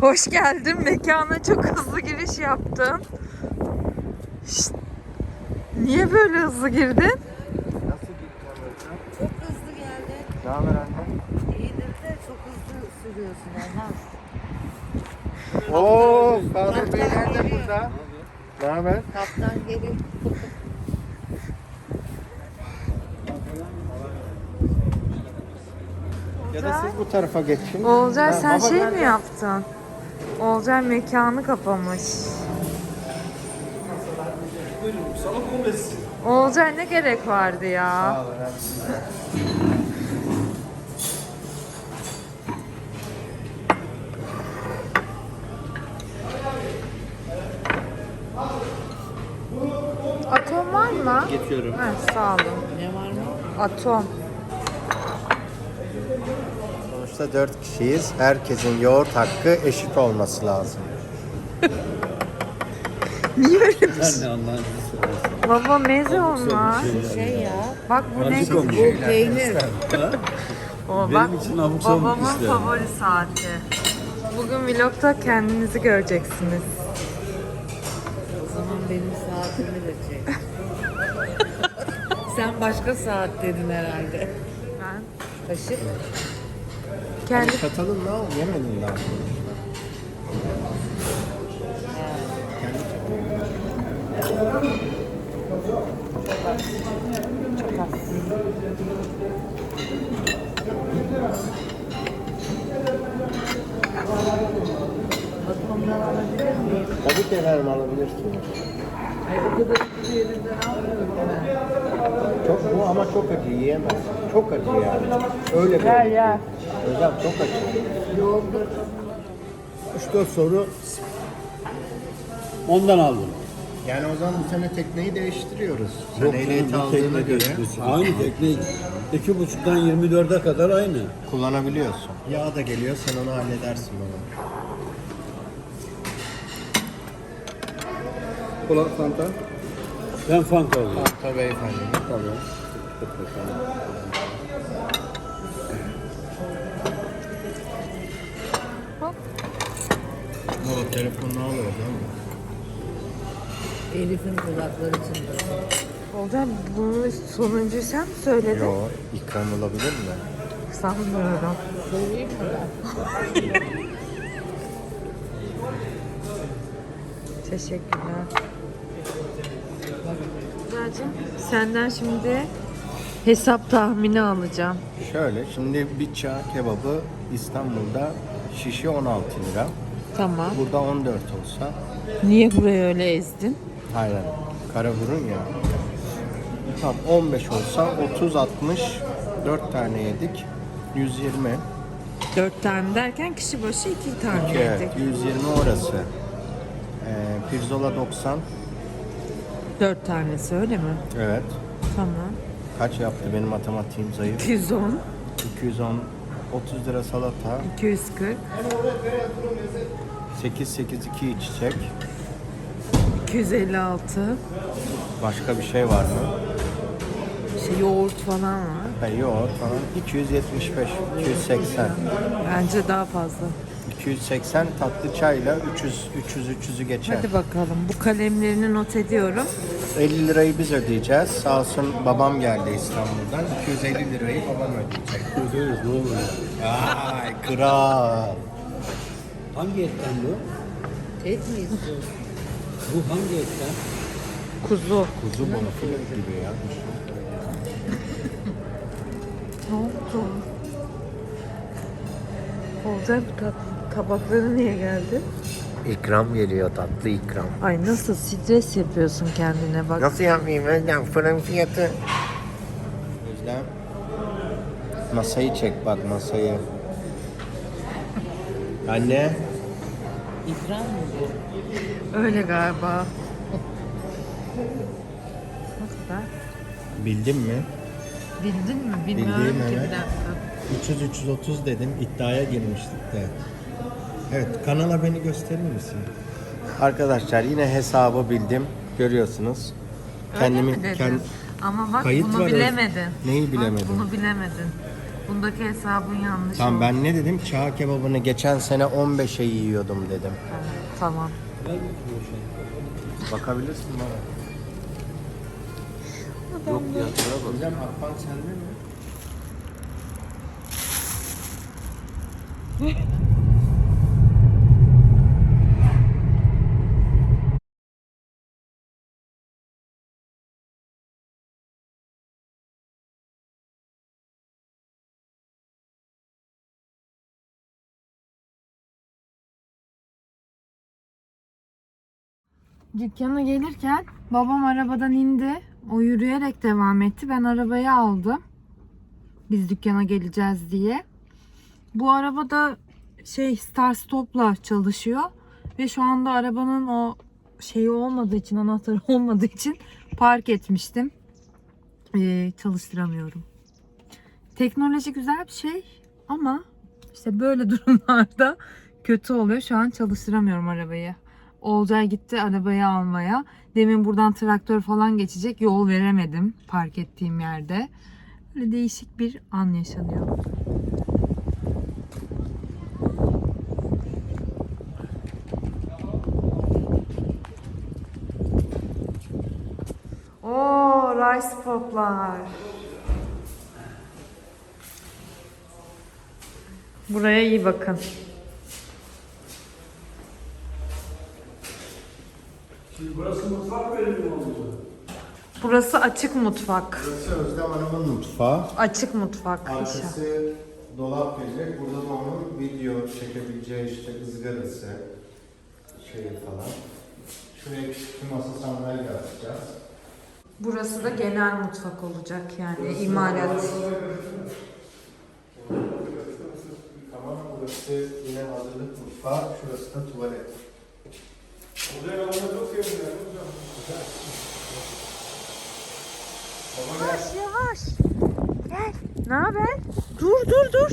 Hoş geldin. Mekana çok hızlı giriş yaptın. Şşt. Niye böyle hızlı girdin? Nasıl gideceğim Çok hızlı geldi. Ne haber anne? İyidir de çok hızlı sürüyorsun olmaz. Oo, Faruk Beyler de burada. Ne haber? Kaptan geliyor. Ya da siz bu tarafa geçin. Olcay sen baba şey nerede? mi yaptın? Olcay mekanı kapamış. Olcay ne gerek vardı ya? Sağ olun. Atom var mı? Geçiyorum. Heh, sağ olun. Ne var mı? Atom. Sonuçta dört kişiyiz. Herkesin yoğurt hakkı eşit olması lazım. Niye öyle bir Allah'ın izniyle Baba meze onlar. Şey ya. Bak bu ne? Olmuş. Bu peynir. O, Benim için abuk sabuk babamın işler. favori saati. Bugün vlogda kendinizi göreceksiniz. O zaman benim saatimi de çek. Sen başka saat dedin herhalde. Ben Kaşık. Kendi Çatalın ne al? Yemedin daha. Çok az. Tabii ki efendim alabilirsin. Ay o kadar bir yerinden almıyorum ben. Çok bu ama çok acı yiyemezsin. Çok acı yani. Öyle bir. Yer, yer. Hocam çok acı. Yoğurdu 3-4 soru ondan aldım. Yani o zaman bu sene tekneyi değiştiriyoruz. Sen bu aldığına tekne göre. Aynı tekne. 2.5'dan 24'e kadar aynı. kullanabiliyorsun. Yağ da geliyor sen onu halledersin bana. Kola Fanta. Ben Fanta alıyorum. Tabii beyefendi. Tabii. O telefonunu al oradan. Elif'in kulakları çınlasın. Olcay bunu sonuncuyu sen mi söyledin? Yo ikram olabilir mi? Sanmıyorum. Söyleyeyim mi ben? Teşekkürler. Güzelcim senden şimdi hesap tahmini alacağım. Şöyle şimdi bir çağ kebabı İstanbul'da şişi 16 lira. Tamam. Burada 14 olsa Niye burayı öyle ezdin? aynen kara burun ya. Tamam 15 olsa 30 60 4 tane yedik. 120. Dört tane derken kişi başı iki tane Evet, yedik. 120 orası. Ee, pirzola 90. Dört tanesi öyle mi? Evet. Tamam. Kaç yaptı benim matematiğim zayıf. 210, 210 30 lira salata. 240, 8 8 2 içecek. 256. Başka bir şey var mı? İşte yoğurt falan var. Ha, yoğurt falan. 275, 280. Bence daha fazla. 280 tatlı çayla 300 300 300'ü geçer. Hadi bakalım. Bu kalemlerini not ediyorum. 50 lirayı biz ödeyeceğiz. Sağ olsun babam geldi İstanbul'dan. 250 lirayı babam ödeyecek. Öderiz ne olur. Ay kral. Hangi etten bu? Et mi istiyorsun? Bu hangi etten? Kuzu. Kuzu bonfile gibi ya. Ne oldu? Olacak bu tat- tabakları niye geldi? İkram geliyor tatlı ikram. Ay nasıl stres yapıyorsun kendine bak. Nasıl yapmayayım Özlem? Fırın fiyatı. Özlem. Masayı çek bak masayı. Anne. İkram mı bu? Öyle galiba. Nasıl be? Bildin mi? Bildin mi? Bilmiyorum Bildiğim, ki evet. bir dakika. 300 330 dedim iddiaya girmiştik de. Evet kanala beni gösterir misin? Arkadaşlar yine hesabı bildim. Görüyorsunuz. Öyle mi dedin? kend- Ama bak Kayıt bunu var bilemedin. Neyi Bak, bilemedim? bunu bilemedin. Bundaki hesabın yanlış Tamam oldu. ben ne dedim? Çağ kebabını geçen sene 15'e yiyordum dedim. Tamam. Bakabilirsin bana. Yok fiyatlara bak. Hocam Akbank sende mi? Dükkana gelirken babam arabadan indi. O yürüyerek devam etti. Ben arabayı aldım. Biz dükkana geleceğiz diye. Bu araba da şey start stop'la çalışıyor. Ve şu anda arabanın o şeyi olmadığı için, anahtarı olmadığı için park etmiştim. Ee, çalıştıramıyorum. Teknoloji güzel bir şey ama işte böyle durumlarda kötü oluyor. Şu an çalıştıramıyorum arabayı. Olcay gitti arabayı almaya. Demin buradan traktör falan geçecek. Yol veremedim park ettiğim yerde. Böyle değişik bir an yaşanıyor. Oo, rice poplar. Buraya iyi bakın. Burası açık mutfak. Burası Özlem Hanım'ın mutfağı. Açık mutfak inşallah. Arkası dolap gelecek. Burada da onun video çekebileceği işte ızgarası şey falan. Şuraya küçük bir masa sandalye atacağız. Burası da genel mutfak olacak yani imalat. Tamam burası yine hazırlık mutfağı. Şurası da tuvalet. Yavaş yavaş. Gel. Ne haber? Dur dur dur.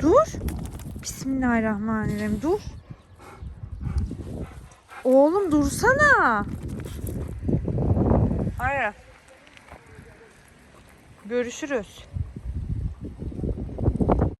Dur. Bismillahirrahmanirrahim. Dur. Oğlum dursana. Hayır. Görüşürüz.